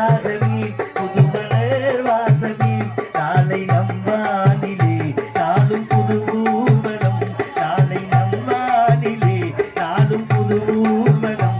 ராகவி புதுமலர் வாசவி நாளை நம்பானிலே நாளும் புது ஊர்வலம் நாளை நம்பானிலே நாளும் புது ஊர்வலம்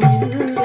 Thank you.